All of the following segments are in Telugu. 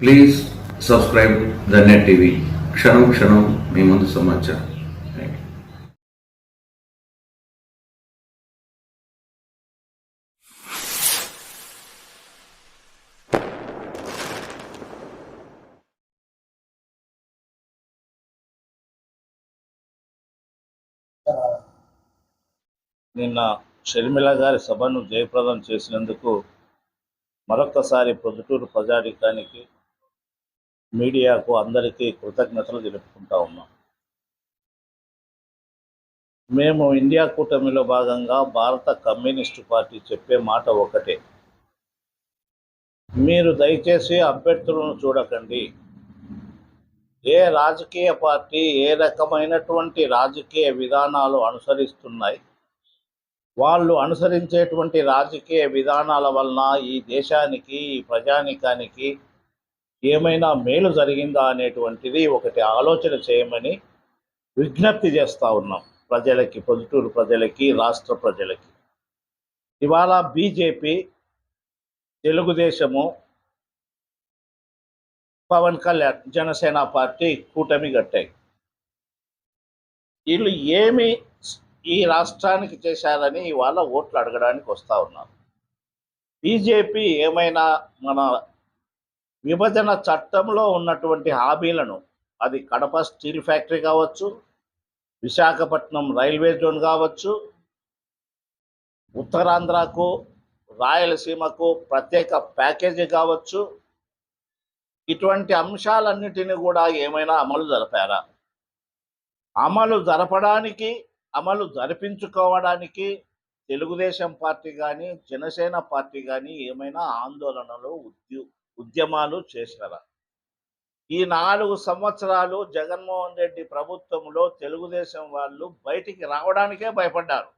Please subscribe the net TV క్షణం క్షణం మీ ముందు సమాచారం. నిన్న షర్మిల గారి సభను జయప్రదం చేసినందుకు మరొకసారి ప్రొద్దుటూరు ప్రజాధికానికి మీడియాకు అందరికీ కృతజ్ఞతలు తెలుపుకుంటా ఉన్నాం. మేము ఇండియా కూటమిలో భాగంగా భారత కమ్యూనిస్టు పార్టీ చెప్పే మాట ఒకటే. మీరు దయచేసి అభ్యర్థులను చూడకండి. ఏ రాజకీయ పార్టీ ఏ రకమైనటువంటి రాజకీయ విధానాలు అనుసరిస్తున్నాయి? వాళ్ళు అనుసరించేటువంటి రాజకీయ విధానాల వలన ఈ దేశానికి ఈ ప్రజానికానికి ఏమైనా మేలు జరిగిందా అనేటువంటిది ఒకటి ఆలోచన చేయమని విజ్ఞప్తి చేస్తూ ఉన్నాం ప్రజలకి పొద్దుటూరు ప్రజలకి రాష్ట్ర ప్రజలకి. ఇవాళ బీజేపీ తెలుగుదేశము పవన్ కళ్యాణ్ జనసేన పార్టీ కూటమి కట్టాయి. వీళ్ళు ఏమి ఈ రాష్ట్రానికి చేశారని ఇవాళ ఓట్లు అడగడానికి వస్తూ ఉన్నారు బీజేపీ ఏమైనా మన విభజన చట్టంలో ఉన్నటువంటి హామీలను అది కడప స్టీల్ ఫ్యాక్టరీ కావచ్చు విశాఖపట్నం రైల్వే జోన్ కావచ్చు ఉత్తరాంధ్రకు రాయలసీమకు ప్రత్యేక ప్యాకేజీ కావచ్చు ఇటువంటి అంశాలన్నిటిని కూడా ఏమైనా అమలు జరిపారా? అమలు జరపడానికి అమలు జరిపించుకోవడానికి తెలుగుదేశం పార్టీ కానీ జనసేన పార్టీ కానీ ఏమైనా ఆందోళనలు ఉద్యు ఉద్యమాలు చేశారా ఈ నాలుగు సంవత్సరాలు జగన్మోహన్ రెడ్డి ప్రభుత్వంలో తెలుగుదేశం వాళ్ళు బయటికి రావడానికే భయపడ్డారు.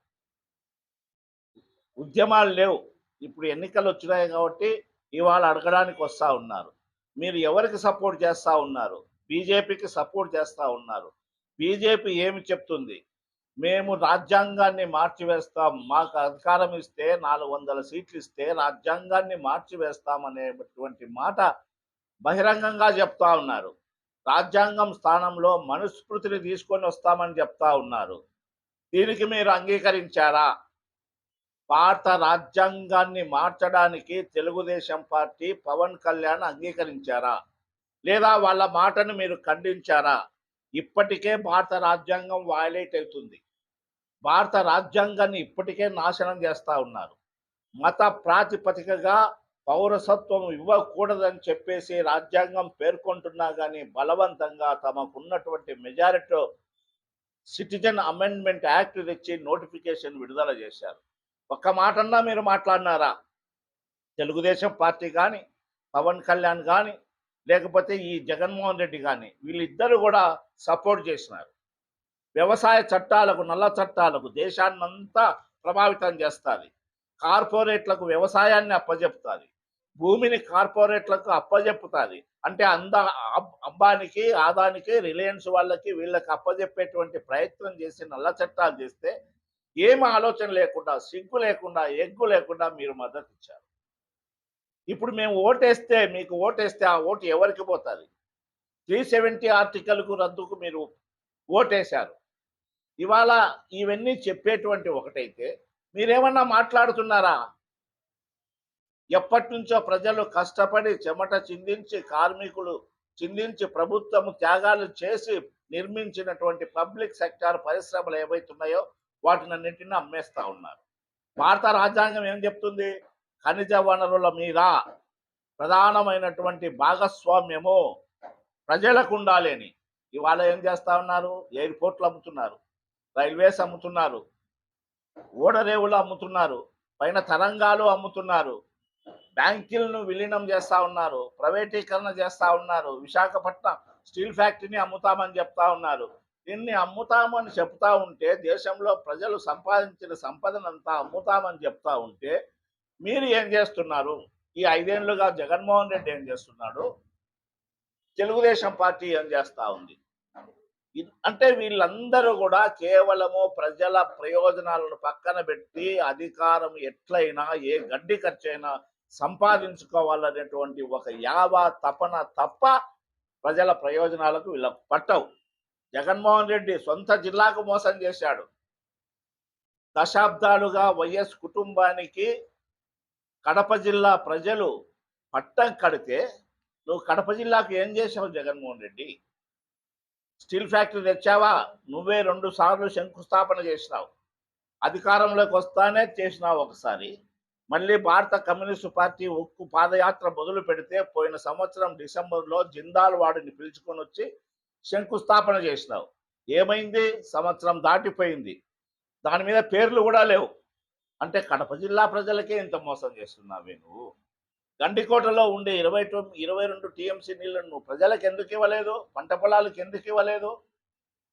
ఉద్యమాలు లేవు. ఇప్పుడు ఎన్నికలు వచ్చినాయి కాబట్టి ఇవాళ అడగడానికి వస్తూ ఉన్నారు. మీరు ఎవరికి సపోర్ట్ చేస్తూ ఉన్నారు? బీజేపీకి సపోర్ట్ చేస్తూ ఉన్నారు. బీజేపీ ఏమి చెప్తుంది? మేము రాజ్యాంగాన్ని మార్చివేస్తాం. మాకు అధికారం ఇస్తే నాలుగు వందల సీట్లు ఇస్తే రాజ్యాంగాన్ని మార్చివేస్తాం అనేటువంటి మాట బహిరంగంగా చెప్తా ఉన్నారు. రాజ్యాంగం స్థానంలో మనుస్మృతిని తీసుకొని వస్తామని చెప్తా ఉన్నారు. దీనికి మీరు అంగీకరించారా? భారత రాజ్యాంగాన్ని మార్చడానికి తెలుగుదేశం పార్టీ పవన్ కళ్యాణ్ అంగీకరించారా? లేదా వాళ్ళ మాటను మీరు ఖండించారా? ఇప్పటికే భారత రాజ్యాంగం వయలేట్ అవుతుంది. భారత రాజ్యాంగాన్ని ఇప్పటికే నాశనం చేస్తూ ఉన్నారు. మత ప్రాతిపదికగా పౌరసత్వం ఇవ్వకూడదని చెప్పేసి రాజ్యాంగం పేర్కొంటున్నా కానీ బలవంతంగా తమకున్నటువంటి మెజారిటీ సిటిజన్ అమెండ్మెంట్ యాక్ట్ తెచ్చి నోటిఫికేషన్ విడుదల చేశారు. ఒక్క మాటన్నా మీరు మాట్లాడినారా? తెలుగుదేశం పార్టీ కానీ పవన్ కళ్యాణ్ కానీ లేకపోతే ఈ జగన్మోహన్ రెడ్డి కానీ వీళ్ళిద్దరూ కూడా సపోర్ట్ చేసినారు. వ్యవసాయ చట్టాలకు నల్ల చట్టాలకు దేశాన్నంతా ప్రభావితం చేస్తుంది. కార్పొరేట్లకు వ్యవసాయాన్ని అప్పజెపుతుంది. భూమిని కార్పొరేట్లకు అప్పజెప్పుతుంది అంటే అంద అంబానికి ఆదానికి రిలయన్స్ వాళ్ళకి వీళ్ళకి అప్పజెప్పేటువంటి ప్రయత్నం చేసి నల్ల చట్టాలు చేస్తే ఏం ఆలోచన లేకుండా సిగ్గు లేకుండా ఎగ్గు లేకుండా మీరు మద్దతు ఇచ్చారు ఇప్పుడు మేము ఓటేస్తే మీకు ఓటేస్తే ఆ ఓటు ఎవరికి పోతుంది? త్రీ సెవెంటీ ఆర్టికల్కు రద్దుకు మీరు ఓటేశారు. ఇవాళ ఇవన్నీ చెప్పేటువంటి ఒకటైతే మీరేమన్నా మాట్లాడుతున్నారా? ఎప్పటి నుంచో ప్రజలు కష్టపడి చెమట చిందించి కార్మికులు చిందించి ప్రభుత్వం త్యాగాలు చేసి నిర్మించినటువంటి పబ్లిక్ సెక్టార్ పరిశ్రమలు ఏవైతున్నాయో వాటినన్నింటినీ అమ్మేస్తా ఉన్నారు. భారత రాజ్యాంగం ఏం చెప్తుంది? ఖనిజ వనరుల మీద ప్రధానమైనటువంటి భాగస్వామ్యము ప్రజలకు ఉండాలి అని. ఇవాళ ఏం చేస్తా ఉన్నారు? ఎయిర్పోర్ట్లు అమ్ముతున్నారు. రైల్వేస్ అమ్ముతున్నారు. ఓడరేవులు అమ్ముతున్నారు. పైన తరంగాలు అమ్ముతున్నారు. బ్యాంకులను విలీనం చేస్తూ ఉన్నారు. ప్రైవేటీకరణ చేస్తూ ఉన్నారు. విశాఖపట్నం స్టీల్ ఫ్యాక్టరీని అమ్ముతామని చెప్తా ఉన్నారు. దీన్ని అమ్ముతామని చెప్తా ఉంటే దేశంలో ప్రజలు సంపాదించిన సంపదనంతా అమ్ముతామని చెప్తా ఉంటే మీరు ఏం చేస్తున్నారు? ఈ ఐదేళ్ళుగా జగన్మోహన్ రెడ్డి ఏం చేస్తున్నాడు? తెలుగుదేశం పార్టీ ఏం చేస్తూ ఉంది? అంటే వీళ్ళందరూ కూడా కేవలము ప్రజల ప్రయోజనాలను పక్కన పెట్టి అధికారం ఎట్లయినా ఏ గడ్డి ఖర్చైనా సంపాదించుకోవాలనేటువంటి ఒక యావ తపన తప్ప ప్రజల ప్రయోజనాలకు వీళ్ళకు పట్టవు. జగన్మోహన్ రెడ్డి సొంత జిల్లాకు మోసం చేశాడు. దశాబ్దాలుగా వైఎస్ కుటుంబానికి కడప జిల్లా ప్రజలు పట్టం కడితే నువ్వు కడప జిల్లాకు ఏం చేశావు జగన్మోహన్ రెడ్డి? స్టీల్ ఫ్యాక్టరీ తెచ్చావా? నువ్వే రెండు సార్లు శంకుస్థాపన చేసినావు. అధికారంలోకి వస్తానే చేసినావు ఒకసారి. మళ్ళీ భారత కమ్యూనిస్టు పార్టీ ఉక్కు పాదయాత్ర మొదలు పెడితే పోయిన సంవత్సరం డిసెంబర్లో జిందాల్ వాడిని పిలుచుకొని వచ్చి శంకుస్థాపన చేసినావు. ఏమైంది? సంవత్సరం దాటిపోయింది. దాని మీద పేర్లు కూడా లేవు. అంటే కడప జిల్లా ప్రజలకే ఇంత మోసం చేస్తున్నావే నువ్వు? గండికోటలో ఉండే ఇరవై తొమ్మిది ఇరవై రెండు టీఎంసీ నీళ్ళను నువ్వు ప్రజలకు ఎందుకు ఇవ్వలేదు? పంట పొలాలకు ఎందుకు ఇవ్వలేదు?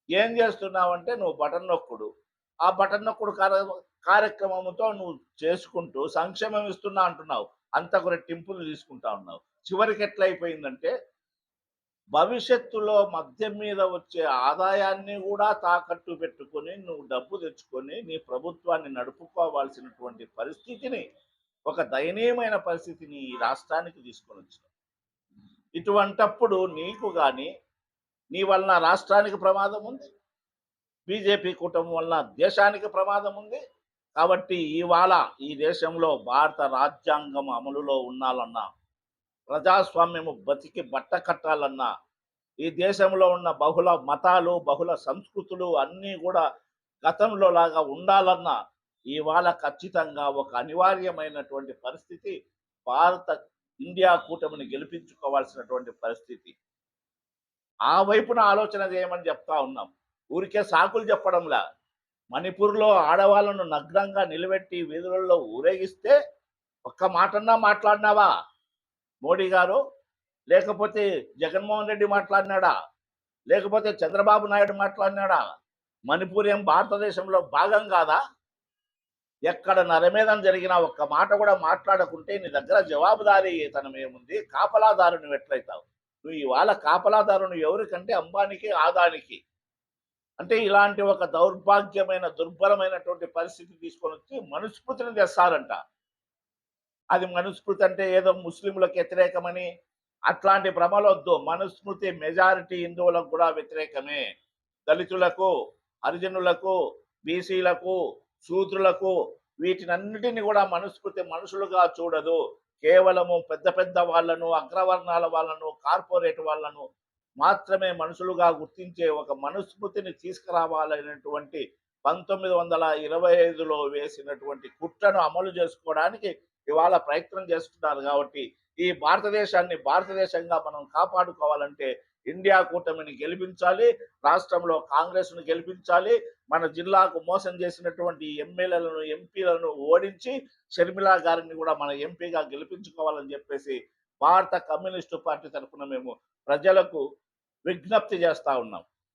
ఏం చేస్తున్నావంటే నువ్వు బటన్ నొక్కుడు. ఆ బటన్ నొక్కుడు కార్య- కార్యక్రమంతో నువ్వు చేసుకుంటూ సంక్షేమం ఇస్తున్నా అంటున్నావు. అంతకు రెట్టింపులు తీసుకుంటా ఉన్నావు. చివరికి ఎట్లయిపోయిందంటే భవిష్యత్తులో మద్యం మీద వచ్చే ఆదాయాన్ని కూడా తాకట్టు పెట్టుకొని నువ్వు డబ్బు తెచ్చుకొని నీ ప్రభుత్వాన్ని నడుపుకోవాల్సినటువంటి పరిస్థితిని ఒక దయనీయమైన పరిస్థితిని ఈ రాష్ట్రానికి తీసుకొని వచ్చినావు. ఇటువంటప్పుడు నీకు కానీ నీ వలన రాష్ట్రానికి ప్రమాదం ఉంది? బీజేపీ కూటమి వలన దేశానికి ప్రమాదం ఉంది? కాబట్టి ఇవాళ ఈ దేశంలో భారత రాజ్యాంగం అమలులో ఉండాలన్నా ప్రజాస్వామ్యము బతికి బట్ట కట్టాలన్నా ఈ దేశంలో ఉన్న బహుళ మతాలు బహుళ సంస్కృతులు అన్నీ కూడా గతంలో లాగా ఉండాలన్నా ఇవాళ ఖచ్చితంగా ఒక అనివార్యమైనటువంటి పరిస్థితి భారత ఇండియా కూటమిని గెలిపించుకోవాల్సినటువంటి పరిస్థితి. ఆ వైపున ఆలోచన చేయమని చెప్తా ఉన్నాం. ఊరికే సాకులు చెప్పడంలా. మణిపూర్లో ఆడవాళ్ళను నగ్నంగా నిలబెట్టి వీధులలో ఊరేగిస్తే ఒక్క మాటన్నా మాట్లాడినావా? మోడీ గారు? లేకపోతే జగన్మోహన్ రెడ్డి మాట్లాడినాడా? లేకపోతే చంద్రబాబు నాయుడు మాట్లాడినాడా? మణిపూర్ ఏం భారతదేశంలో భాగం కాదా? ఎక్కడ నరమేధం జరిగినా ఒక్క మాట కూడా మాట్లాడకుంటే నీ దగ్గర జవాబుదారీ తనం ఏముంది కాపలాదారుని నువ్వు ఎట్లయితావు? నువ్వు ఇవాళ కాపలాదారుని ఎవరికంటే అంబానికి ఆదానికి? అంటే ఇలాంటి ఒక దౌర్భాగ్యమైన దుర్బలమైనటువంటి పరిస్థితి తీసుకొని వచ్చి మనుస్మృతిని తెస్తారంట. అది మనుస్మృతి అంటే ఏదో ముస్లింలకు వ్యతిరేకమని అట్లాంటి భ్రమలొద్దు మనుస్మృతి మెజారిటీ హిందువులకు కూడా వ్యతిరేకమే. దళితులకు హరిజనులకు బీసీలకు శూద్రులకు వీటినన్నిటిని కూడా మనుస్మృతి మనుషులుగా చూడదు. కేవలము పెద్ద పెద్ద వాళ్ళను అగ్రవర్ణాల వాళ్ళను కార్పొరేట్ వాళ్ళను మాత్రమే మనుషులుగా గుర్తించే ఒక మనుస్మృతిని తీసుకురావాలనేటువంటి పంతొమ్మిది వందల ఇరవై ఐదులో వేసినటువంటి కుట్రను అమలు చేసుకోవడానికి ఇవాళ ప్రయత్నం చేస్తున్నారు కాబట్టి ఈ భారతదేశాన్ని భారతదేశంగా మనం కాపాడుకోవాలంటే ఇండియా కూటమిని గెలిపించాలి రాష్ట్రంలో కాంగ్రెస్ను గెలిపించాలి మన జిల్లాకు మోసం చేసినటువంటి ఎమ్మెల్యేలను ఎంపీలను ఓడించి షర్మిలా గారిని కూడా మన ఎంపీగా గెలిపించుకోవాలని చెప్పేసి భారత కమ్యూనిస్టు పార్టీ తరఫున మేము ప్రజలకు విజ్ఞప్తి చేస్తా ఉన్నాం.